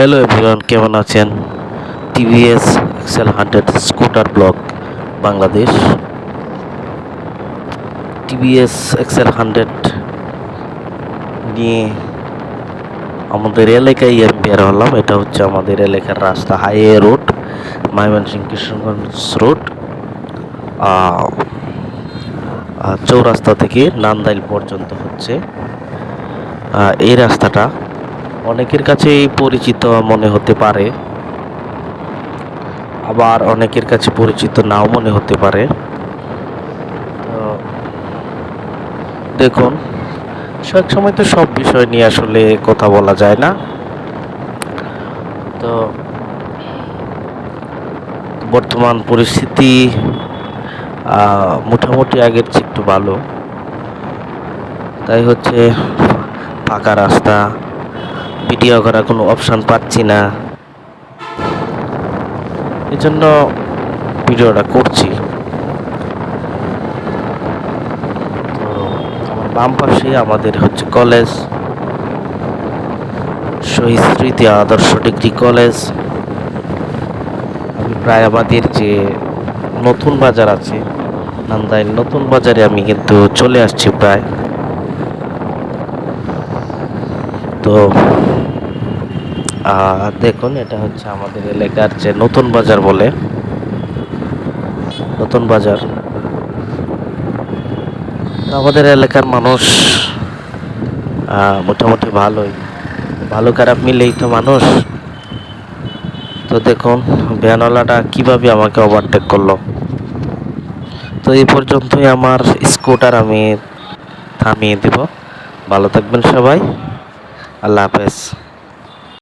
Hello everyone, কেমন আছেন? TVS XL hundred scooter block Bangladesh. TVS XL hundred নিয়ে আমাদের এলাকায় আমি হলাম। এটা হচ্ছে আমাদের এলাকার রাস্তা, highway road, Mymensingh Krishnaganj road. চৌরাস্তা থেকে নান্দাইল পর্যন্ত হচ্ছে। এই রাস্তাটা অনেকের কাছেই পরিচিত মনে হতে পারে। আবার অনেকের কাছে পরিচিত নাও মনে হতে পারে। তো দেখুন, সব সময় তো সব বিষয় নিয়ে আসলে কথা বলা যায় না। তো বর্তমান পরিস্থিতি মোটামুটি আগের চেয়ে একটু ভালো। তাই হচ্ছে ফাঁকা রাস্তা ভিডিও করার কোনো অপশান পাচ্ছি না। এই জন্য ভিডিওটা করছি। বাম পাশে আমাদের হচ্ছে কলেজ শহীদ স্মৃতি আদর্শ ডিগ্রি কলেজ আমি প্রায় আমাদের যে নতুন বাজার আছে, নান্দাইল নতুন বাজারে আমি কিন্তু চলে আসছি প্রায়। তো দেখুন, এটা হচ্ছে আমাদের এলাকার যে নতুন বাজার বলে, নতুন বাজার। আমাদের এলাকার মানুষ মোটামুটি ভালোই, ভালো খারাপ মিলেই তো মানুষ। তো দেখুন, ভ্যানওয়ালাটা কীভাবে আমাকে ওভারটেক করল। তো এই পর্যন্তই আমার স্কুটার আমি থামিয়ে দিব। ভালো থাকবেন সবাই। আল্লাহ হাফেজ।